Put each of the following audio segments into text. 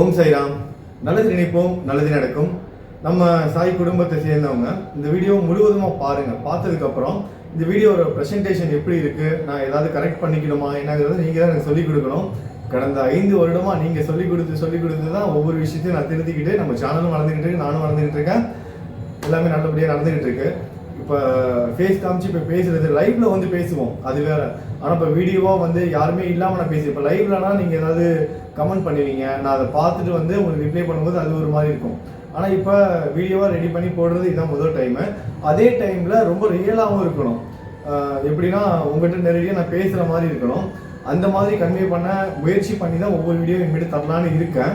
ஓம் சைராம். நல்லது நினைப்போம் நல்லது நடக்கும். நம்ம சாய் குடும்பத்தை சேர்ந்தவங்க இந்த வீடியோ முழுவதுமாக பாருங்க. பார்த்ததுக்கப்புறம் இந்த வீடியோவோட ப்ரெசன்டேஷன் எப்படி இருக்கு நான் ஏதாவது கரெக்ட் பண்ணிக்கணுமா என்னங்கிறத நீங்கள் தான் எனக்கு சொல்லிக் கொடுக்கணும். கடந்த ஐந்து வருடமா நீங்க சொல்லிக் கொடுத்து சொல்லிக் கொடுத்து தான் ஒவ்வொரு விஷயத்தையும் நான் திருத்திக்கிட்டு நம்ம சேனலும் வளர்ந்துக்கிட்டு இருக்கு நானும் வளர்ந்துக்கிட்டு இருக்கேன். எல்லாமே நல்லபடியாக நடந்துகிட்டு இருக்கு. இப்போ ஃபேஸ் காமிச்சு இப்போ பேசுறது லைவ்ல வந்து பேசுவோம். அது வேற. ஆனால் இப்போ வீடியோவாக வந்து யாருமே இல்லாமல் நான் பேசி இப்போ லைவ்லனா நீங்கள் ஏதாவது கமெண்ட் பண்ணுவீங்க. நான் அதை பார்த்துட்டு வந்து உங்களுக்கு ரிப்ளை பண்ணும்போது அது ஒரு மாதிரி இருக்கும். ஆனால் இப்போ வீடியோவாக ரெடி பண்ணி போடுறது இதுதான் முதல் டைமு அதே டைமில் ரொம்ப ரியலாகவும் இருக்கணும். எப்படின்னா உங்கள்கிட்ட நேரடியாக நான் பேசுகிற மாதிரி இருக்கணும். அந்த மாதிரி கன்வே பண்ண முயற்சி பண்ணி தான் ஒவ்வொரு வீடியோ இனிமேட்டு தரலான்னு இருக்கேன்.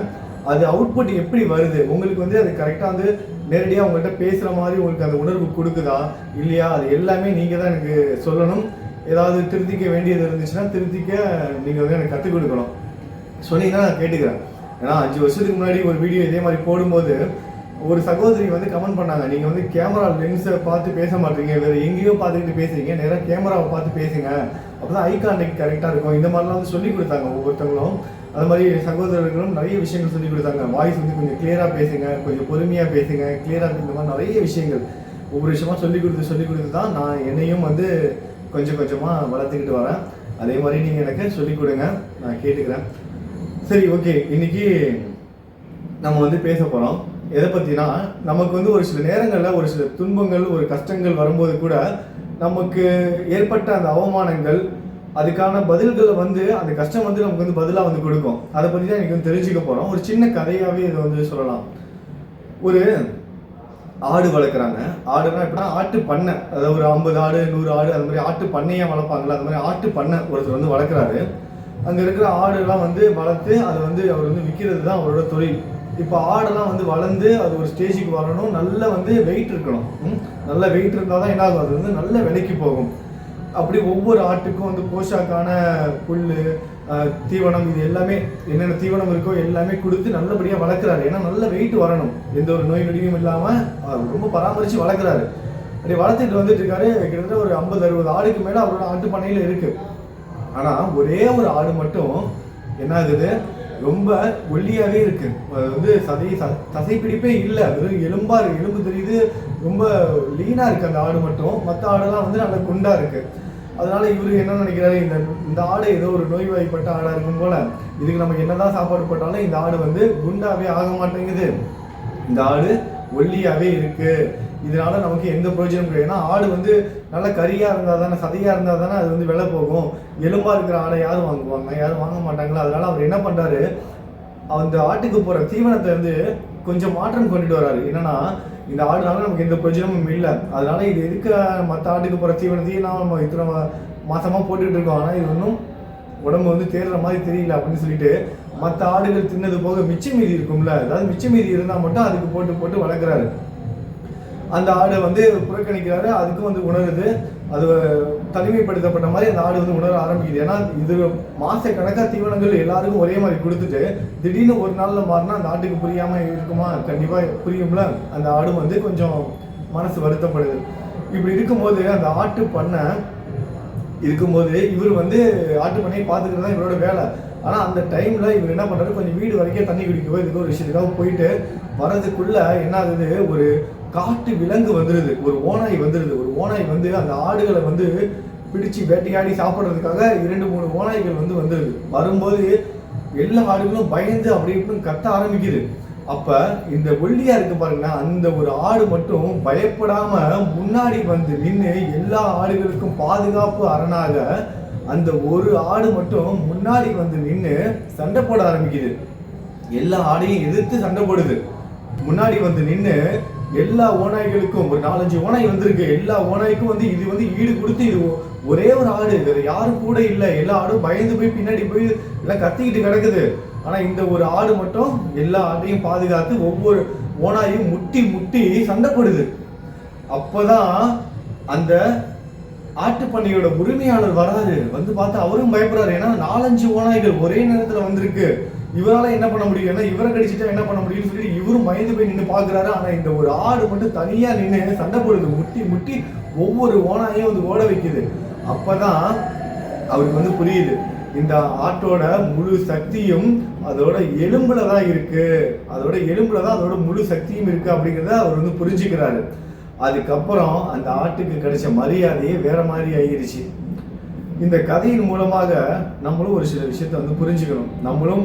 அது அவுட்புட் எப்படி வருது? உங்களுக்கு வந்து அது கரெக்டாக வந்து நேரடியாக உங்கள்கிட்ட பேசுகிற மாதிரி உங்களுக்கு அந்த உணர்வு கொடுக்குதா? இல்லையா? அது எல்லாமே நீங்கள் தான் எனக்கு சொல்லணும். ஏதாவது திருத்திக்க வேண்டியது இருந்துச்சுன்னா திருத்திக்க நீங்கள் வந்து எனக்கு கற்றுக் கொடுக்கணும். சொன்னீங்கன்னா நான் கேட்டுக்கிறேன். ஏன்னா அஞ்சு வருஷத்துக்கு முன்னாடி ஒரு வீடியோ இதே மாதிரி போடும்போது ஒரு சகோதரி வந்து கமெண்ட் பண்ணாங்க. நீங்கள் வந்து கேமரா லென்ஸை பார்த்து பேச மாட்டீங்க. வேறு எங்கேயோ பார்த்துக்கிட்டு பேசுறீங்க. நேராக கேமராவை பார்த்து பேசுங்க. அப்போ தான் ஐ கான்டெக்ட் கரெக்டாக இருக்கும். இந்த மாதிரிலாம் வந்து சொல்லி கொடுத்தாங்க ஒவ்வொருத்தவங்களும். அது மாதிரி சகோதரர்களும் நிறைய விஷயங்கள் சொல்லி கொடுத்தாங்க. வாய்ஸ் வந்து கொஞ்சம் கிளியராக பேசுங்க. கொஞ்சம் பொறுமையாக பேசுங்க. கிளியராக இந்த மாதிரி நிறைய விஷயங்கள். ஒவ்வொரு விஷயமா சொல்லி கொடுத்து சொல்லி கொடுத்து தான் நான் என்னையும் வந்து கொஞ்சம் கொஞ்சமாக வளர்த்துக்கிட்டு வரேன். அதே மாதிரி நீங்கள் எனக்கு சொல்லிக் கொடுங்க. நான் கேட்டுக்கிறேன். சரி ஓகே இன்னைக்கு நம்ம வந்து பேச போகிறோம் எதை பற்றினா நமக்கு வந்து ஒரு சில நேரங்களில் ஒரு சில துன்பங்கள் ஒரு கஷ்டங்கள் வரும்போது கூட நமக்கு ஏற்பட்ட அந்த அவமானங்கள் அதுக்கான பதில்களை வந்து அந்த கஷ்டம் வந்து நமக்கு வந்து பதிலாக வந்து கொடுக்கும். அதை பற்றி தான் எனக்கு வந்து தெரிஞ்சுக்க போகிறோம் ஒரு சின்ன கதையாகவே இதை வந்து சொல்லலாம். ஒரு ஆடு வளர்க்குறாங்க. ஆடுனா எப்படின்னா ஆட்டு பண்ணை. அதாவது ஒரு ஐம்பது ஆடு நூறு ஆடு அந்த மாதிரி ஆட்டு பண்ணையாக வளர்ப்பாங்களா அந்த மாதிரி ஆட்டு பண்ணை ஒருத்தர் வந்து வளர்க்குறாரு. அங்கே இருக்கிற ஆடுலாம் வந்து வளர்த்து அதை வந்து அவர் வந்து விற்கிறது தான் அவரோட தொழில். இப்போ ஆடெல்லாம் வந்து வளர்ந்து அது ஒரு ஸ்டேஜுக்கு வரணும். நல்ல வந்து வெயிட் இருக்கணும். ம்? நல்ல வெயிட் இருந்தால் தான் என்ன ஆகும்? அது வந்து நல்ல விலைக்கு போகும். அப்படி ஒவ்வொரு ஆட்டுக்கும் வந்து போஷாக்கான புல் தீவனம் இது எல்லாமே என்னென்ன தீவனம் இருக்கோ எல்லாமே கொடுத்து நல்லபடியாக வளர்க்குறாரு. ஏன்னா நல்ல வெயிட் வரணும். எந்த ஒரு நோய் நொடியும் இல்லாமல் ரொம்ப பராமரித்து வளர்க்குறாரு. அப்படி வளர்த்துட்டு வந்துட்டு இருக்காரு. கிட்டத்தட்ட ஒரு ஐம்பது அறுபது ஆடுக்கு மேலே அவரோட ஆட்டு பண்ணையில் இருக்குது ஆனால் ஒரே ஒரு ஆடு மட்டும் என்ன ஆகுது ரொம்ப ஒல்லியாகவே இருக்கு. அது வந்து சதை ச- தசைப்பிடிப்பே இல்லை. வெறும் எலும்பா இருக்கு எலும்பு தெரியுது. ரொம்ப லீனா இருக்கு அந்த ஆடு மட்டும். மற்ற ஆடெல்லாம் வந்து நல்லா குண்டா இருக்கு. அதனால இவரு என்ன நினைக்கிறாரு? இந்த இந்த ஆடு ஏதோ ஒரு நோய்வாய்ப்பட்ட ஆடா இருக்கும் போல. இதுக்கு நம்ம என்னதான் சாப்பாடு போட்டாலும் இந்த ஆடு வந்து குண்டாவே ஆக மாட்டேங்குது. இந்த ஆடு ஒல்லியாவே இருக்கு. இதனால நமக்கு எந்த பிரயோஜனம் கிடையாது. ஏன்னா ஆடு வந்து நல்ல கறியா இருந்தா தானே சதையா இருந்தா தானே அது வந்து விலை போகும். எலும்பா இருக்கிற ஆடை யாரும் வாங்குவாங்க? யாரும் வாங்க மாட்டாங்களா? அதனால அவர் என்ன பண்றாரு? அந்த ஆட்டுக்கு போற தீவனத்தை வந்து கொஞ்சம் மாற்றம் கொண்டுட்டு வராரு. என்னன்னா இந்த ஆடுனால நமக்கு எந்த பிரயோஜனமும் இல்லை. அதனால இது எதுக்கு மற்ற ஆட்டுக்கு போற தீவனத்தையும் நான் நம்ம இத்தனை மா- மாசமா இருக்கோம். ஆனா இது ஒன்றும் உடம்பு வந்து தேடுற மாதிரி தெரியல அப்படின்னு சொல்லிட்டு மற்ற ஆடுகள் தின்னது போக மிச்சம் மீதி இருக்கும்ல? அதாவது மிச்சம் மீதி இருந்தால் மட்டும் அதுக்கு போட்டு போட்டு வளர்க்குறாரு. அந்த ஆடை வந்து புறக்கணிக்கிறாரு அதுக்கும் வந்து உணருது. அது தனிமைப்படுத்தப்பட்ட மாதிரி அந்த ஆடு வந்து உணர ஆரம்பிக்குது. ஏன்னா இது மாச கணக்கா தீவனங்கள் எல்லாருக்கும் ஒரே மாதிரி கொடுத்துட்டு திடீர்னு ஒரு நாள்ல மாறினா அந்த ஆட்டுக்கு புரியாம இருக்குமா? கண்டிப்பா புரியும்ல. அந்த ஆடு வந்து கொஞ்சம் மனசு வருத்தப்படுது. இப்படி இருக்கும்போது அந்த ஆட்டு பண்ணை இருக்கும்போது இவர் வந்து ஆட்டு பண்ணையை பார்த்துக்கிறது தான் இவரோட வேலை. ஆனால் அந்த டைமில் இவர் என்ன பண்ணுறாரு கொஞ்சம் வீடு வரைக்கும் தண்ணி குடிக்கவோ இதுக்கு ஒரு விஷயத்துக்காக போயிட்டு வரதுக்குள்ளே என்ன ஆகுது? ஒரு காட்டு விலங்கு வந்துடுது ஒரு ஓனாய் வந்துடுது ஒரு ஓனாய் வந்து அந்த ஆடுகளை வந்து பிடிச்சு வேட்டையாடி சாப்பிட்றதுக்காக இரண்டு மூணு ஓனாய்கள் வந்து வந்துடுது வரும்போது எல்லா ஆடுகளும் பயந்து அப்படி இப்படின்னு கத்த ஆரம்பிக்குது. அப்போ இந்த ஒல்லியா இருக்கு பாருங்க அந்த ஒரு ஆடு மட்டும் பயப்படாம முன்னாடி வந்து நின்று எல்லா ஆடுகளுக்கும் பாதுகாப்பு அரணாக அந்த ஒரு ஆடு மட்டும் முன்னாடி வந்து நின்று சண்டை போட ஆரம்பிக்குது. எல்லா ஆடையும் எதிர்த்து சண்டை போடுது. முன்னாடி வந்து நின்று எல்லா ஓநாய்களுக்கும் ஒரு நாலஞ்சு ஓனாய் வந்திருக்கு. எல்லா ஓநாய்க்கும் வந்து இது வந்து ஈடு கொடுத்து இது ஒரே ஒரு ஆடு. வேற யாரும் கூட இல்லை. எல்லா ஆடும் பயந்து போய் பின்னாடி போய் எல்லாம் கத்திக்கிட்டு கிடக்குது. ஆனா இந்த ஒரு ஆடு மட்டும் எல்லா ஆட்டையும் பாதுகாத்து ஒவ்வொரு ஓனாயும் முட்டி முட்டி சண்டைப்படுது. அப்பதான் அந்த ஆட்டுப்பண்ணையோட உரிமையாளர் வராரு. வந்து பார்த்தா அவரும் பயப்படுறாரு. ஏன்னா நாலஞ்சு ஓநாய்கள் ஒரே நேரத்துல வந்திருக்கு. இவரால் என்ன பண்ண முடியும்? ஏன்னா இவரை கடிச்சிட்டா என்ன பண்ண முடியும்னு சொல்லிட்டு இவரும் பயந்து போய் நின்று பார்க்குறாரு ஆனால் இந்த ஒரு ஆடு மட்டும் தனியாக நின்று சண்டை போடுது. முட்டி முட்டி ஒவ்வொரு ஓனாயும் வந்து ஓட வைக்குது. அப்போ தான் அவருக்கு வந்து புரியுது. இந்த ஆட்டோட முழு சக்தியும் அதோட எலும்புல தான் இருக்கு. அதோட எலும்புல தான் அதோட முழு சக்தியும் இருக்கு அப்படிங்கிறத அவர் வந்து புரிஞ்சுக்கிறாரு. அதுக்கப்புறம் அந்த ஆட்டுக்கு கிடைச்ச மரியாதையே வேற மாதிரி ஆகிருச்சு. இந்த கதையின் மூலமாக நம்மளும் ஒரு சில விஷயத்தை வந்து புரிஞ்சுக்கணும். நம்மளும்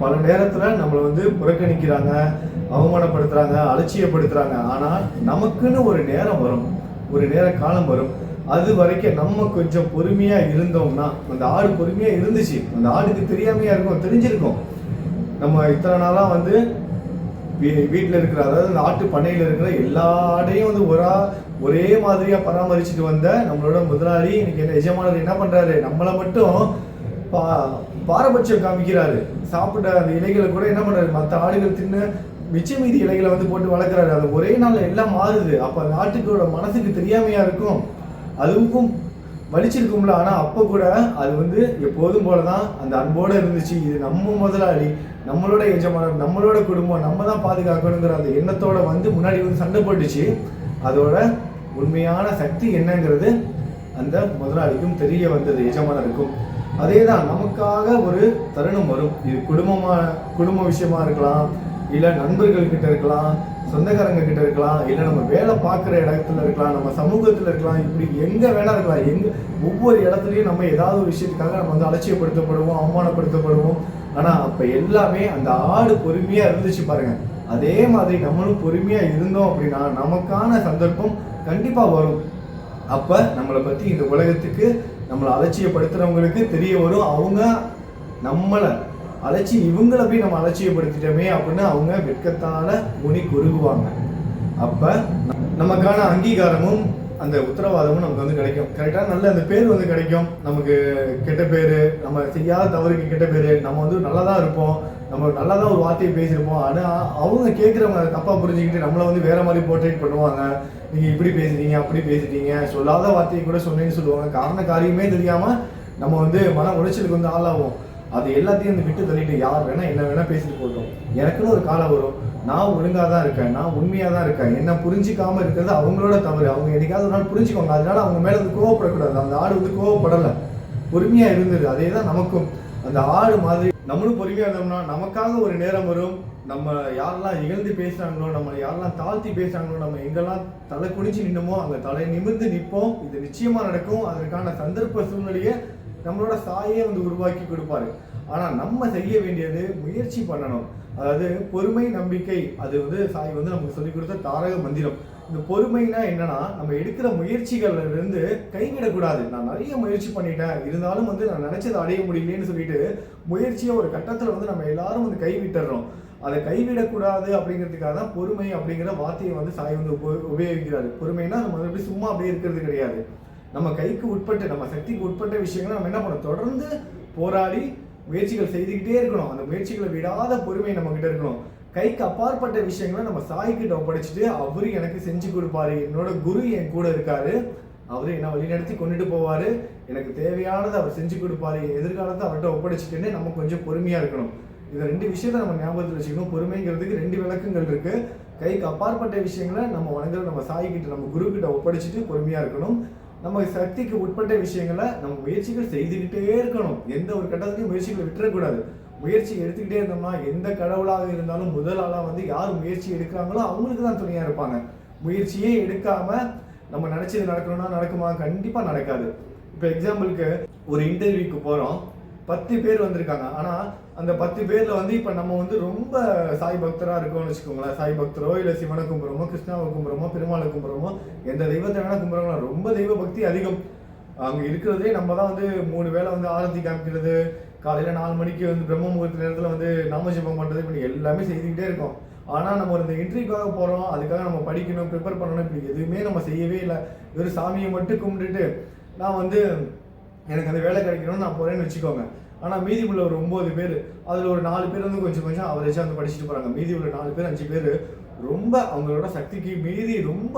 பல நேரத்தில் நம்மளை வந்து புறக்கணிக்கிறாங்க அவமானப்படுத்துறாங்க அலட்சியப்படுத்துறாங்க. ஆனால் நமக்குன்னு ஒரு நேரம் வரும். ஒரு நேர காலம் வரும். அது வரைக்கும் நம்ம கொஞ்சம் பொறுமையாக இருந்தோம்னா அந்த ஆடு பொறுமையாக இருந்துச்சு. அந்த ஆடுக்கு தெரியாமையாக இருக்கும் தெரிஞ்சிருக்கும். நம்ம இத்தனை நாளாக வந்து வீட்டில் இருக்கிற அதாவது அந்த ஆட்டு பண்ணையில் இருக்கிற எல்லா ஆடையும் வந்து ஒரா ஒரே மாதிரியா பராமரிச்சுட்டு வந்த நம்மளோட முதலாளி இன்னைக்கு என்ன எஜமானர் என்ன பண்றாரு? நம்மளை மட்டும் பா பாரபட்சம் காமிக்கிறாரு. சாப்பிட்ட அந்த இலைகளை கூட என்ன பண்றாரு? மற்ற ஆடுகள் தின்னு மிச்ச மீதி இலைகளை வந்து போட்டு வளர்க்குறாரு. அது ஒரே நாளில் எல்லாம் மாறுது. அப்ப அந்த ஆட்டுக்கோட மனசுக்கு தெரியாமையா இருக்கும். அதுவும் வலிச்சிருக்கும்ல. ஆனா அப்ப கூட அது வந்து எப்போதும் போலதான் அந்த அன்போட இருந்துச்சு. இது நம்ம முதலாளி நம்மளோட எஜமானர் நம்மளோட குடும்பம் நம்ம தான் பாதுகாக்கணுங்கிற அந்த எண்ணத்தோட வந்து முன்னாடி வந்து சண்டை போட்டுச்சு. அதோட உண்மையான சக்தி என்னங்கிறது அந்த முதலாளிக்கும் தெரிய வந்தது எஜமானருக்கும். அதே தான் நமக்காக ஒரு தருணம் வரும். இது குடும்பமாக குடும்ப விஷயமா இருக்கலாம் இல்லை நண்பர்கள் கிட்ட இருக்கலாம் சொந்தக்காரங்க கிட்ட இருக்கலாம் இல்லை நம்ம வேலை பார்க்குற இடத்துல இருக்கலாம் நம்ம சமூகத்தில் இருக்கலாம் இப்படி எங்கே வேணா இருக்கலாம். எங்கே ஒவ்வொரு இடத்துலையும் நம்ம ஏதாவது ஒரு விஷயத்துக்காக நம்ம வந்து அலட்சியப்படுத்தப்படுவோம் அவமானப்படுத்தப்படுவோம். ஆனால் அப்போ எல்லாமே அந்த ஆடு பொறுமையாக இருந்துச்சு பாருங்கள் அதே மாதிரி நம்மளும் பொறுமையாக இருந்தோம் அப்படின்னா நமக்கான சந்தர்ப்பம் கண்டிப்பாக வரும். அப்போ நம்மளை பற்றி இந்த உலகத்துக்கு நம்மளை அலட்சியப்படுத்துறவங்களுக்கு தெரிய வரும். அவங்க நம்மளை அலட்சி இவங்கள போய் நம்ம அலட்சியப்படுத்திட்டோமே அப்படின்னு அவங்க வெட்கத்தால முனி குறுகுவாங்க. அப்ப நமக்கான அங்கீகாரமும் அந்த உத்தரவாதமும் நமக்கு வந்து கிடைக்கும். கரெக்டா நல்ல அந்த பேர் வந்து கிடைக்கும். நமக்கு கெட்ட பேரு நம்ம செய்யாத தவறுக்கு கெட்ட பேரு நம்ம வந்து நல்லா தான் இருப்போம். நம்ம நல்லா தான் ஒரு வார்த்தையை பேசியிருப்போம். ஆனால் அவங்க கேட்குறவங்க தப்பாக புரிஞ்சுக்கிட்டு நம்மளை வந்து வேற மாதிரி போர்ட்ரேட் பண்ணுவாங்க. நீங்கள் இப்படி பேசுறீங்க அப்படி பேசிட்டீங்க சொல்லாத வார்த்தையை கூட சொன்னேன்னு சொல்லுவாங்க. காரண காரியமே தெரியாமல் நம்ம வந்து மன உளைச்சலுக்கு வந்து ஆளாகும் அது எல்லாத்தையும் வந்து விட்டு தள்ளிட்டு யார் வேணா என்ன வேணா பேசிட்டு போட்டோம் எனக்குன்னு ஒரு காலம் வரும். நான் ஒழுங்காக தான் இருக்கேன். நான் உண்மையாக தான் இருக்கேன். என்ன புரிஞ்சிக்காம இருக்கிறது அவங்களோட தவறு. அவங்க என்னைக்காவது ஒரு நாள் புரிஞ்சுக்கோங்க அதனால அவங்க மேலே வந்து கோவப்படக்கூடாது. அந்த ஆடு வந்து கோவப்படலை. பொறுமையாக இருந்தது அதே தான் நமக்கும். அந்த ஆடு மாதிரி நம்மளும் பொறுமையா இருந்தோம்னா நமக்காக ஒரு நேரம் வரும். நம்ம யாரெல்லாம் இகழ்ந்து பேசுறாங்களோ நம்ம யாரெல்லாம் தாழ்த்தி பேசுறாங்களோ நம்ம எங்கெல்லாம் தலை குடிச்சு நின்னமோ அங்க தலை நிமிர்ந்து நிற்போம். இது நிச்சயமா நடக்கும். அதற்கான சந்தர்ப்ப சூழ்நிலையை நம்மளோட சாயே வந்து உருவாக்கி கொடுப்பாரு. ஆனா நம்ம செய்ய வேண்டியது முயற்சி பண்ணணும். அதாவது பொறுமை நம்பிக்கை அது வந்து சாய் வந்து நமக்கு சொல்லி கொடுத்த தாரக மந்திரம். இந்த பொறுமைனா என்னன்னா நம்ம எடுக்கிற முயற்சிகள்ல இருந்து கைவிடக்கூடாது. நான் நிறைய முயற்சி பண்ணிட்டேன். இருந்தாலும் வந்து நான் நினைச்சதை அடைய முடியலன்னு சொல்லிட்டு முயற்சியை ஒரு கட்டத்துல வந்து நம்ம எல்லாரும் வந்து கைவிட்டுறோம். அதை கைவிடக்கூடாது அப்படிங்கிறதுக்காக தான் பொறுமை அப்படிங்கிற வார்த்தையை வந்து சாய் வந்து உப- உபயோகிக்கிறாரு. பொறுமைனா நம்ம எப்படி அப்படியே சும்மா அப்படியே இருக்கிறது கிடையாது. நம்ம கைக்கு உட்பட்டு நம்ம சக்திக்கு உட்பட்ட விஷயங்களை நம்ம என்ன பண்ணோம் தொடர்ந்து போராடி முயற்சிகள் செய்துக்கிட்டே இருக்கணும். அந்த முயற்சிகளை விடாத பொறுமை நம்ம கிட்ட இருக்கணும். கைக்கு அப்பாற்பட்ட விஷயங்களை நம்ம சாய்கிட்ட படிச்சுட்டு ஒப்படைச்சிட்டு அவரு எனக்கு செஞ்சு கொடுப்பாரு. என்னோட குரு என் கூட இருக்காரு. அவரு என்ன வழிநடத்தி கொண்டுட்டு போவாரு. எனக்கு தேவையானதை அவர் செஞ்சு கொடுப்பாரு. எதிர்காலத்தை அவர்கிட்ட ஒப்படைச்சிட்டுன்னு நம்ம கொஞ்சம் பொறுமையா இருக்கணும். இந்த ரெண்டு விஷயத்த நம்ம ஞாபகத்தில் வச்சுக்கணும். பொறுமைங்கிறதுக்கு ரெண்டு விளக்கங்கள் இருக்கு. கைக்கு அப்பாற்பட்ட விஷயங்களை நம்ம வணங்குற நம்ம சாய்கிட்ட நம்ம குரு கிட்ட ஒப்படைச்சிட்டு பொறுமையா இருக்கணும். நம்ம சக்திக்கு உட்பட்ட விஷயங்களை நம்ம முயற்சிகள் செய்துக்கிட்டே இருக்கணும். எந்த ஒரு கட்டத்திலையும் முயற்சிகளை விட்டுறக்கூடாது. முயற்சி எடுத்துக்கிட்டே இருந்தோம்னா எந்த கடவுளாக இருந்தாலும் முதல் ஆளாக வந்து யார் முயற்சி எடுக்கிறாங்களோ அவங்களுக்கு தான் துணையாக இருப்பாங்க. முயற்சியே எடுக்காம நம்ம நினச்சது நடக்கணும்னா நடக்குமா? கண்டிப்பாக நடக்காது. இப்போ எக்ஸாம்பிளுக்கு ஒரு இன்டர்வியூக்கு போகிறோம் பத்து பேர் வந்திருக்காங்க. ஆனால் அந்த பத்து பேரில் வந்து இப்போ நம்ம வந்து ரொம்ப சாய் பக்தராக இருக்கோம்னு வச்சுக்கோங்களேன். சாய் பக்தரோ இல்லை சிவனை கும்புறோமோ கிருஷ்ணாவை கும்புறோமோ பெருமாளை கும்புறோமோ எந்த தெய்வத்தை வேணால் கும்புறோங்களா ரொம்ப தெய்வ பக்தி அதிகம். அங்கே இருக்கிறதே நம்ம தான் வந்து மூணு வேளை வந்து ஆரத்தி காமிக்கிறது காலையில் நாலு மணிக்கு வந்து பிரம்ம முகூர்த்த நேரத்தில் வந்து நாமஜபம் பண்ணுறது இப்படி எல்லாமே செய்துக்கிட்டே இருக்கோம். ஆனால் நம்ம இந்த இன்டர்வியூக்காக போகிறோம் அதுக்காக நம்ம படிக்கணும் ப்ரிப்பேர் பண்ணணும் இப்படி எதுவுமே நம்ம செய்யவே இல்லை. வெறும் சாமியை மட்டும் கும்பிட்டுட்டு நான் வந்து எனக்கு அந்த வேலை கிடைக்கணும்னு நான் போகிறேன்னு வச்சுக்கோங்க. ஆனால் மீதி உள்ள ஒரு ஒம்பது பேர் அதில் ஒரு நாலு பேர் வந்து கொஞ்சம் கொஞ்சம் அவரேஜா வந்து படிச்சுட்டு போகிறாங்க மீதி உள்ள நாலு பேர் அஞ்சு பேர் ரொம்ப அவங்களோட சக்திக்கு மீறி ரொம்ப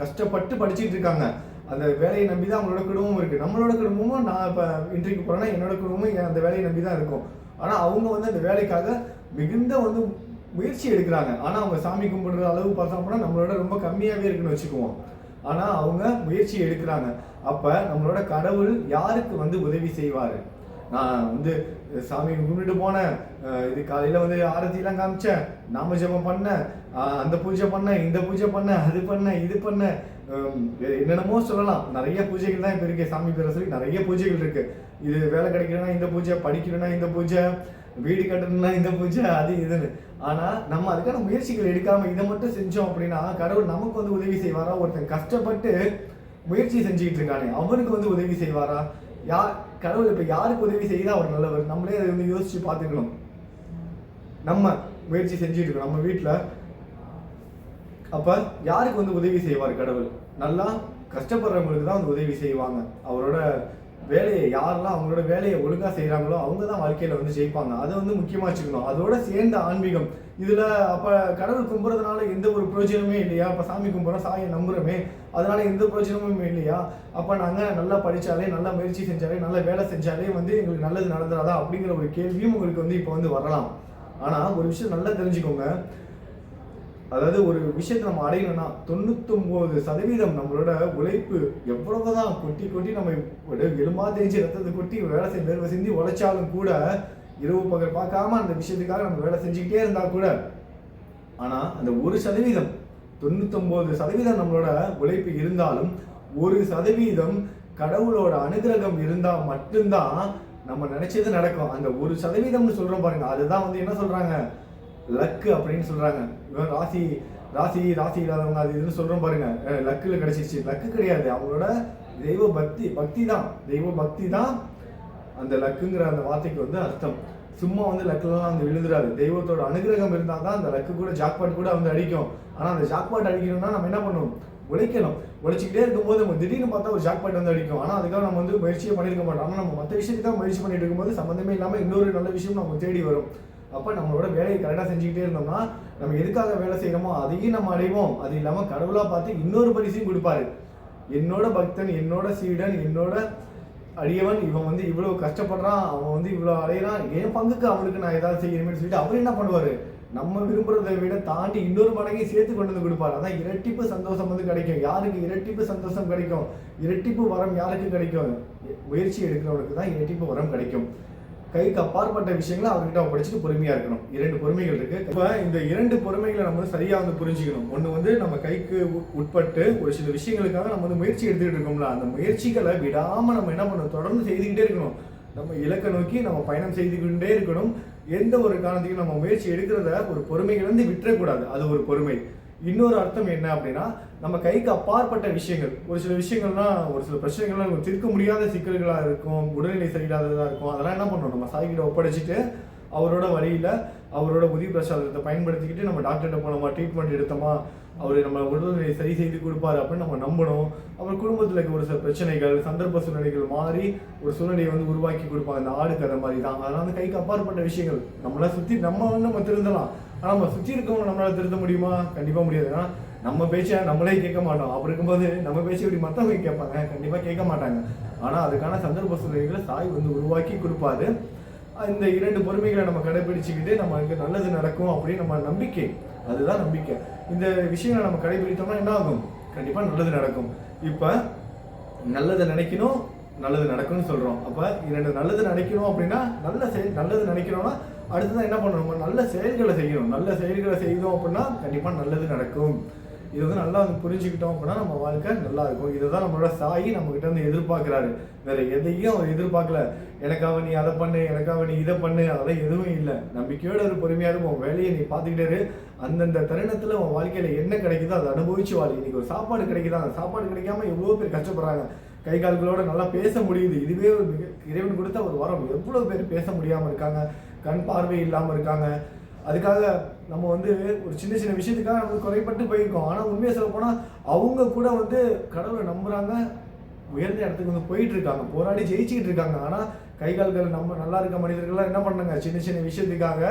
கஷ்டப்பட்டு படிச்சுட்டு இருக்காங்க. அந்த வேலையை நம்பி தான் அவங்களோட குடும்பமும் இருக்குது நம்மளோட குடும்பமும் நான் இப்போ இன்டர்வியூக்கு போகிறேன்னா என்னோட குடும்பமும் என் அந்த வேலையை நம்பி தான் இருக்கும். ஆனால் அவங்க வந்து அந்த வேலைக்காக மிகுந்த வந்து முயற்சி எடுக்கிறாங்க. ஆனால் அவங்க சாமி கும்பிடுற அளவு பார்த்தோம்னா நம்மளோட ரொம்ப கம்மியாகவே இருக்குன்னு வச்சுக்குவோம். ஆனால் அவங்க முயற்சி எடுக்கிறாங்க. அப்போ நம்மளோட கடவுள் யாருக்கு வந்து உதவி செய்வார்? நான் வந்து சாமி கும்பிட்டு போனேன். இது காலையில் வந்து ஆரத்திலாம் காமிச்சேன். நாம ஜெபம் பண்ணேன். அந்த பூஜை பண்ணேன் இந்த பூஜை பண்ணேன் அது பண்ணேன் இது பண்ணேன். என்னென்னமோ சொல்லலாம். நிறைய பூஜைகள் தான் இப்போ இருக்கு. சாமி பேரை சொல்லி நிறைய பூஜைகள் இருக்கு. இது வேலை கிடைக்கணும்னா இந்த பூஜை படிக்கணும்னா இந்த பூஜை வீடு கட்டணும்னா இந்த பூஜை அது இதுன்னு. ஆனால் நம்ம அதுக்கான முயற்சிகள் எடுக்காமல் இதை மட்டும் செஞ்சோம் அப்படின்னா கடவுள் நமக்கு வந்து உதவி செய்வாரா? ஒருத்தன் கஷ்டப்பட்டு முயற்சி செஞ்சுக்கிட்டு இருக்கானே அவனுக்கு வந்து உதவி செய்வாரா? யார் கடவுள் இப்போ யாருக்கு உதவி செய்தால் அவர் நல்லவர்? நம்மளே அதை வந்து யோசிச்சு பார்த்துக்கணும். நம்ம முயற்சி செஞ்சுட்டு இருக்கோம். நம்ம வீட்டில் அப்போ யாருக்கு வந்து உதவி செய்வார் கடவுள்? நல்லா கஷ்டப்படுறவங்களுக்கு தான் வந்து உதவி செய்வாங்க. அவரோட வேலையை யாரெல்லாம் அவங்களோட வேலையை ஒழுங்காக செய்கிறாங்களோ அவங்க தான் வாழ்க்கையில் வந்து ஜெயிப்பாங்க. அதை வந்து முக்கியமாக வச்சுக்கணும். அதோட சேர்ந்த ஆன்மீகம். இதில் அப்போ கடவுள் கும்புறதுனால எந்த ஒரு பிரயோஜனமே இல்லையா? இப்போ சாமி கும்புறோம் சாயை நம்புகிறோமே அதனால எந்த பிரயோஜனமும் இல்லையா? அப்போ நாங்கள் நல்லா படித்தாலே நல்லா முயற்சி செஞ்சாலே நல்ல வேலை செஞ்சாலே வந்து எங்களுக்கு நல்லது நடந்துடாதா அப்படிங்கிற ஒரு கேள்வியும் உங்களுக்கு வந்து இப்போ வந்து வரலாம். ஆனால் ஒரு விஷயம் நல்லா தெரிஞ்சுக்கோங்க. அதாவது ஒரு விஷயத்தை நம்ம அடையணும்னா தொண்ணூத்தொம்பது சதவீதம் நம்மளோட உழைப்பு எவ்வளவுதான் கொட்டி கொட்டி நம்ம ஒரு எலும்பா தேய்ச்சி ரத்தத்தை கொட்டி வேலை செய்ய வேர்வை செஞ்சு உழைச்சாலும் கூட இரவு பகல் பார்க்காம அந்த விஷயத்துக்காக நம்ம வேலை செஞ்சுக்கிட்டே இருந்தா கூட ஆனா அந்த ஒரு சதவீதம் தொண்ணூத்தொம்பது சதவீதம் நம்மளோட உழைப்பு இருந்தாலும் ஒரு சதவீதம் கடவுளோட அனுகிரகம் இருந்தா மட்டும்தான் நம்ம நினைச்சது நடக்கும். அந்த ஒரு சதவீதம்னு சொல்றோம் பாருங்க அதுதான் வந்து என்ன சொல்றாங்க? லக்கு அப்படின்னு சொல்றாங்க. இவன் ராசி ராசி ராசி இல்லாதவங்க அது இதுன்னு சொல்றோம் பாருங்க. லக்கில் லக்குல லக்கு கிடையாது. அவங்களோட தெய்வ பக்தி பக்தி தான். தெய்வ பக்தி தான் அந்த லக்குங்கிற அந்த வார்த்தைக்கு வந்து அர்த்தம். சும்மா வந்து லக்குலாம் வந்து விழுந்துடாது. தெய்வத்தோட அனுகிரகம் இருந்தால் தான் அந்த லக்கு கூட ஜாக்பாட் கூட வந்து அடிக்கும். ஆனால் அந்த ஜாக்பாட் அடிக்கணும்னா நம்ம என்ன பண்ணுவோம் உழைக்கணும். உழைச்சிக்கிட்டே இருக்கும்போது நம்ம திடீர்னு பார்த்தா ஒரு ஜாக்பாட் வந்து அடிக்கும். ஆனால் அதுக்காக நம்ம வந்து முயற்சியே பண்ணியிருக்க மாட்டோம். ஆனால் நம்ம மற்ற விஷயத்துக்காக முயற்சி பண்ணிட்டு இருக்கும்போது சம்மந்தமே இல்லாமல் இன்னொரு நல்ல விஷயம் நம்ம தேடி வரும். அப்போ நம்மளோட வேலையை கரெக்டாக செஞ்சுக்கிட்டே இருந்தோம்னா நம்ம எதுக்காக வேலை செய்கிறோமோ அதையும் நம்ம அடைவோம். அது இல்லாமல் கடவுளாக பார்த்து இன்னொரு பரிசையும் கொடுப்பாரு. என்னோட பக்தன் என்னோட சீடன் என்னோட அடியவன் இவன் வந்து இவ்வளோ கஷ்டப்படுறான் அவன் வந்து இவ்வளோ அடையிறான் என் பங்குக்கு அவனுக்கு நான் ஏதாவது செய்யணுமே சொல்லிட்டு அவர் என்ன பண்ணுவார்? நம்ம விரும்புறதை விட தாண்டி இன்னொரு மடங்கையும் சேர்த்து கொண்டு வந்து கொடுப்பாரு. அதான் இரட்டிப்பு சந்தோஷம் வந்து கிடைக்கும். யாருக்கு இரட்டிப்பு சந்தோஷம் கிடைக்கும்? இரட்டிப்பு வரம் யாருக்கு கிடைக்கும்? முயற்சி எடுக்கிறவனுக்கு தான் இரட்டிப்பு வரம் கிடைக்கும். கைக்கு அப்பாற்பட்ட விஷயங்களை அவர்கிட்ட அவன் படிச்சுட்டு பொறுமையா இருக்கணும். இரண்டு பொறுமைகள் இருக்கு. இப்போ இந்த இரண்டு பொறுமைகளை நம்ம வந்து சரியா வந்து புரிஞ்சுக்கணும். ஒண்ணு வந்து நம்ம கைக்கு உட்- உட்பட்டு ஒரு சில விஷயங்களுக்காக நம்ம வந்து முயற்சி எடுத்துக்கிட்டு இருக்கோம்ல அந்த முயற்சிகளை விடாம நம்ம என்ன பண்ணணும்? தொடர்ந்து செய்துக்கிட்டே இருக்கணும். நம்ம இலக்கை நோக்கி நம்ம பயணம் செய்துக்கிட்டே இருக்கணும். எந்த ஒரு காரணத்துக்கும் நம்ம முயற்சி எடுக்கிறத ஒரு பொறுமைகள் வந்து விட்டுறக்கூடாது. அது ஒரு பொறுமை. இன்னொரு அர்த்தம் என்ன அப்படின்னா நம்ம கைக்கு அப்பாற்பட்ட விஷயங்கள். ஒரு சில விஷயங்கள்லாம் ஒரு சில பிரச்சனைகள்லாம் நமக்கு தீர்க்க முடியாத சிக்கல்களாக இருக்கும் உடல்நிலை சரியில்லாததாக இருக்கும். அதெல்லாம் என்ன பண்ணணும் நம்ம சாய்கிட்ட ஒப்படைச்சிட்டு அவரோட வழியில் அவரோட உதவி பிரசாதத்தை பயன்படுத்திக்கிட்டு நம்ம டாக்டர்கிட்ட போனோமா ட்ரீட்மெண்ட் எடுத்தோமா அவர் நம்ம உடல்நிலையை சரி செய்து கொடுப்பாரு அப்படின்னு நம்ம நம்பணும். அப்புறம் குடும்பத்தில் இருக்க ஒரு சில பிரச்சனைகள் சந்தர்ப்ப சூழ்நிலைகள் மாறி ஒரு சூழ்நிலையை வந்து உருவாக்கி கொடுப்பாங்க. இந்த ஆடு கதை மாதிரி தான். அதெல்லாம் வந்து கைக்கு அப்பாற்பட்ட விஷயங்கள். நம்மளை சுற்றி நம்ம வந்து நம்ம திருந்தலாம். ஆனால் நம்ம சுற்றி இருக்கவங்க நம்மளால் திருத்த முடியுமா? கண்டிப்பாக முடியாது. ஏன்னா நம்ம பேச்சை நம்மளே கேட்க மாட்டோம். அப்படி இருக்கும்போது நம்ம பேச்சு இப்படி மற்றவங்க கேட்பாங்க. கண்டிப்பாக கேட்க மாட்டாங்க. ஆனால் அதுக்கான சந்தர்ப்ப சூழ்நிலைகளை சாய் வந்து உருவாக்கி கொடுப்பாரு. இந்த இரண்டு பொறுமைகளை நம்ம கடைபிடிச்சிக்கிட்டு நமக்கு நல்லது நடக்கும் அப்படின்னு நம்ம நம்பிக்கை. அதுதான் நம்பிக்கை. இந்த விஷயங்களை நம்ம கடைபிடித்தோம்னா என்ன ஆகும்? கண்டிப்பாக நல்லது நடக்கும். இப்போ நல்லது நினைக்கணும் நல்லது நடக்கும்னு சொல்கிறோம் அப்போ இரண்டு நல்லது நினைக்கணும் அப்படின்னா நல்ல செய் நல்லது நினைக்கிறோம்னா அடுத்ததான் என்ன பண்ணணும்? நல்ல செயல்களை செய்யணும். நல்ல செயல்களை செய்தோம் அப்படின்னா கண்டிப்பாக நல்லது நடக்கும். இது வந்து நல்லா வந்து புரிஞ்சுக்கிட்டோம் அப்படின்னா நம்ம வாழ்க்கை நல்லா இருக்கும். இதை தான் நம்மளோட சாயி நம்மகிட்ட வந்து எதிர்பார்க்குறாரு. வேற எதையும் அவர் எதிர்பார்க்கல. எனக்காக நீ அதை பண்ணு எனக்காக நீ இதை பண்ணு அதெல்லாம் எதுவும் இல்லை. நம்பிக்கையோட ஒரு பொறுமையாக இருக்கும் உன் வேலையை நீ பார்த்துக்கிட்டாரு அந்தந்த தருணத்தில் உன் வாழ்க்கையில் என்ன கிடைக்குதோ அதை அனுபவிச்சு வாழ். இன்னைக்கு ஒரு சாப்பாடு கிடைக்குதா? அந்த சாப்பாடு கிடைக்காம எவ்வளோ பேர் கஷ்டப்படுறாங்க. கை கால்களோட நல்லா பேச முடியுது. இதுவே ஒரு மிக இறைவன் கொடுத்த ஒரு வரம். எவ்வளோ பேர் பேச முடியாமல் இருக்காங்க? கண் பார்வை இல்லாமல் இருக்காங்க. அதுக்காக நம்ம வந்து ஒரு சின்ன சின்ன விஷயத்துக்காக நம்ம குறைப்பட்டு போயிருக்கோம். ஆனால் உண்மையை சொல்ல போனால் அவங்க கூட வந்து கடவுளை நம்புகிறாங்க உயர்ந்த இடத்துக்கு வந்து போயிட்டு இருக்காங்க. போராடி ஜெயிச்சுக்கிட்டு இருக்காங்க. ஆனால் கை கால்கள் நம்ம நல்லா இருக்க மனிதர்கள்லாம் என்ன பண்ணாங்க சின்ன சின்ன விஷயத்துக்காக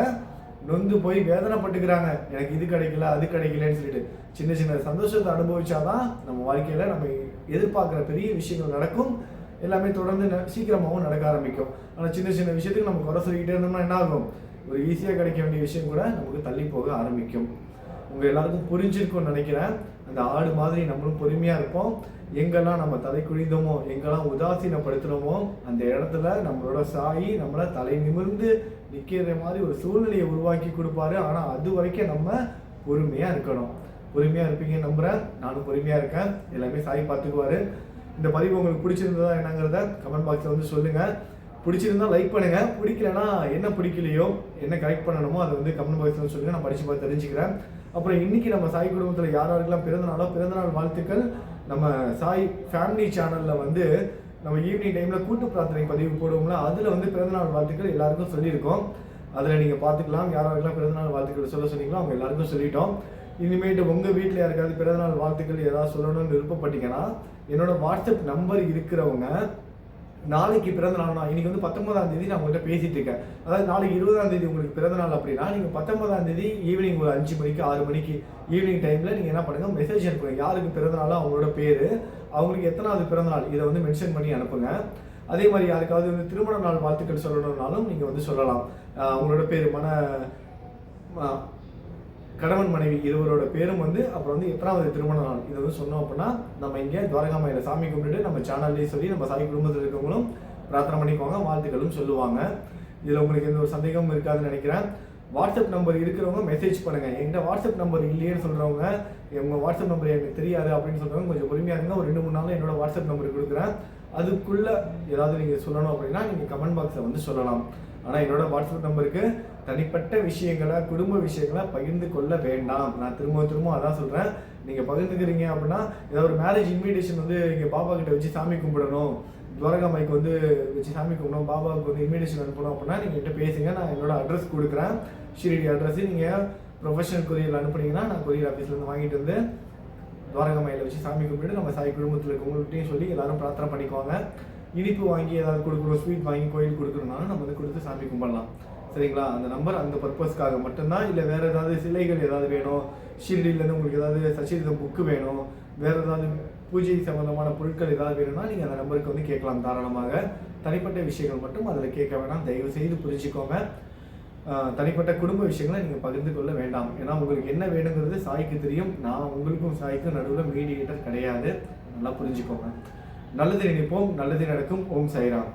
நொந்து போய் வேதனைப்பட்டுக்கிறாங்க. எனக்கு இது கிடைக்கல அது கிடைக்கலன்னு சொல்லிட்டு சின்ன சின்ன சந்தோஷத்தை அனுபவிச்சாதான் நம்ம வாழ்க்கையில நம்ம எதிர்பார்க்குற பெரிய விஷயங்கள் நடக்கும். எல்லாமே தொடர்ந்து ந- சீக்கிரமாகவும் நடக்க ஆரம்பிக்கும். ஆனால் சின்ன சின்ன விஷயத்துக்கு நம்ம குறை சொல்லிக்கிட்டே இருந்தோம்னா என்ன ஆகும் ஒரு ஈஸியாக கிடைக்க வேண்டிய விஷயம் கூட நமக்கு தள்ளி போக ஆரம்பிக்கும். உங்கள் எல்லாருக்கும் புரிஞ்சிருக்கும்னு நினைக்கிறேன். அந்த ஆடு மாதிரி நம்மளும் பொறுமையாக இருப்போம். எங்கெல்லாம் நம்ம தலை குழிந்தோமோ எங்கெல்லாம் உதாசீனப்படுத்துகிறோமோ அந்த இடத்துல நம்மளோட சாயி நம்மளை தலை நிமிர்ந்து நிற்கிற மாதிரி ஒரு சூழ்நிலையை உருவாக்கி கொடுப்பாரு. ஆனால் அது வரைக்கும் நம்ம பொறுமையாக இருக்கணும். பொறுமையாக இருப்பீங்கன்னு நம்புகிறேன் நானும் பொறுமையாக இருக்கேன். எல்லாமே சாய் பார்த்துக்குவார் இந்த பதிவு உங்களுக்கு பிடிச்சிருந்ததா என்னங்கிறத கமெண்ட் பாக்ஸில் வந்து சொல்லுங்கள் பிடிச்சிருந்தா லைக் பண்ணுங்கள் பிடிக்கலனா என்ன பிடிக்கலையோ என்ன கரெக்ட் பண்ணணுமோ அதை வந்து கமெண்ட் பாக்ஸில் சொல்லுங்கள் நான் படித்து பார்த்து தெரிஞ்சுக்கிறேன். அப்புறம் இன்னைக்கு நம்ம சாய் குடும்பத்தில் யார் யாருக்கெல்லாம் பிறந்தநாளோ பிறந்தநாள் வாழ்த்துக்கள் நம்ம சாய் ஃபேமிலி சேனலில் வந்து நம்ம ஈவினிங் டைமில் கூட்டு பிரார்த்தனை பதிவு போடுவோம்ல அதில் வந்து பிறந்தநாள் வாழ்த்துக்கள் எல்லாருக்கும் சொல்லியிருக்கோம். அதில் நீங்கள் பார்த்துக்கலாம் யார் யாருக்கெல்லாம் பிறந்தநாள் வாழ்த்துக்கள் சொல்ல சொன்னீங்களோ அவங்க எல்லாருக்கும் சொல்லிட்டோம். இனிமேட்டு உங்கள் வீட்டில் யாருக்காவது பிறந்தநாள் வாழ்த்துக்கள் ஏதாவது சொல்லணும்னு விருப்பப்பட்டீங்கன்னா என்னோட வாட்ஸ்அப் நம்பர் இருக்கிறவங்க நாளைக்கு பிறந்த நாள்னா இன்னைக்கு வந்து பத்தொன்பதாம் தேதி நான் உங்கள்கிட்ட பேசிட்டு இருக்கேன். அதாவது நாளைக்கு இருபதாம் தேதி உங்களுக்கு பிறந்த நாள் அப்படின்னா நீங்கள் பத்தொன்பதாம் தேதி ஈவினிங் ஒரு அஞ்சு மணிக்கு ஆறு மணிக்கு ஈவினிங் டைமில் நீங்கள் என்ன பண்ணுங்க மெசேஜ் அனுப்புங்க. யாருக்கு பிறந்த நாளோ அவங்களோட பேர் அவங்களுக்கு எத்தனாவது பிறந்த நாள் இதை வந்து மென்ஷன் பண்ணி அனுப்புங்க. அதே மாதிரி யாருக்காவது வந்து திருமண நாள் வாழ்த்துக்கள் சொல்லணும்னாலும் நீங்கள் வந்து சொல்லலாம். உங்களோட அவங்களோட பேர் மன கணவன் மனைவி இருவரோட பேரும் வந்து அப்புறம் வந்து எத்தனாவது திருமண நாள்? இதை வந்து சொன்னோம் அப்படின்னா நம்ம இங்கே துவாரகாமாயில சாமி கும்பிட்டு நம்ம சேனல்லையும் சொல்லி நம்ம சாமி குடும்பத்தில் இருக்கவங்களும் பிரார்த்தனை பண்ணிக்குவாங்க வாழ்த்துக்களும் சொல்லுவாங்க. இதில் உங்களுக்கு எந்த ஒரு சந்தேகமும் இருக்காதுன்னு நினைக்கிறேன். வாட்ஸ்அப் நம்பர் இருக்கிறவங்க மெசேஜ் பண்ணுங்கள் என்கிட்ட வாட்ஸ்அப் நம்பர் இல்லையேன்னு சொல்கிறவங்க எங்கள் வாட்ஸ்அப் நம்பர் எனக்கு தெரியாது அப்படின்னு சொல்கிறவங்க கொஞ்சம் பொறுமையாக இருந்தால் ஒரு ரெண்டு மூணு நாள் என்னோட வாட்ஸ்அப் நம்பர் கொடுக்குறேன். அதுக்குள்ளே ஏதாவது நீங்கள் சொல்லணும் அப்படின்னா நீங்கள் கமெண்ட் பாக்ஸில் வந்து சொல்லலாம். ஆனால் என்னோட வாட்ஸ்அப் நம்பருக்கு தனிப்பட்ட விஷயங்களை குடும்ப விஷயங்களை பகிர்ந்து கொள்ள வேண்டாம். நான் திரும்ப திரும்ப அதான் சொல்கிறேன் நீங்கள் பகிர்ந்துக்கிறீங்க அப்படின்னா ஏதாவது ஒரு மேரேஜ் இன்விடேஷன் வந்து இங்கே பாபா கிட்ட வச்சு சாமி கும்பிடணும். துவரகா மைக்கு வந்து வச்சு சாமி கும்பிடணும். பாபாவுக்கு வந்து இன்விடேஷன் அனுப்பணும் அப்படின்னா நீங்கள் கிட்ட பேசுங்க. நான் என்னோட அட்ரஸ் கொடுக்குறேன். ஷீரடி அட்ரஸ் நீங்கள் ப்ரொஃபஷனல் கொரியர் அனுப்புனீங்கன்னா நான் கொரியர் ஆஃபீஸ்லேருந்து வாங்கிட்டு வந்து துவாரகா மயில வச்சு சாமி கும்பிட்டு நம்ம சாய் குடும்பத்தில் இருக்கவங்கள்ட்டையும் சொல்லி எல்லாரும் பிரார்த்தனை பண்ணிக்குவாங்க. இனிப்பு வாங்கி ஏதாவது கொடுக்குறோம் ஸ்வீட் வாங்கி கோயில் கொடுக்குறோம்னாலும் நம்ம வந்து கொடுத்து சாமி கும்பிடலாம். சரிங்களா? அந்த நம்பர் அந்த பர்பஸ்க்காக மட்டும்தான் இல்லை வேறு ஏதாவது சிலைகள் ஏதாவது வேணும்? ஷீல்டிலேருந்து உங்களுக்கு ஏதாவது சச்சரிதம் புக்கு வேணும்? வேறு ஏதாவது பூஜை சம்மந்தமான பொருட்கள் ஏதாவது வேணும்னா நீங்கள் அந்த நம்பருக்கு வந்து கேட்கலாம் தாராளமாக. தனிப்பட்ட விஷயங்கள் மட்டும் அதில் கேட்க வேணாம். தயவு செய்து புரிஞ்சுக்கோங்க தனிப்பட்ட குடும்ப விஷயங்களை நீங்கள் பகிர்ந்து கொள்ள வேண்டாம். ஏன்னா உங்களுக்கு என்ன வேணுங்கிறது சாய்க்கு தெரியும். நான் உங்களுக்கும் சாய்க்கும் நடுவில் மீடியேட்டர் கிடையாது. நல்லா புரிஞ்சுக்கோங்க. நல்லது நினைப்போம். நல்லது நடக்கும். ஓம் சாய்ராம்.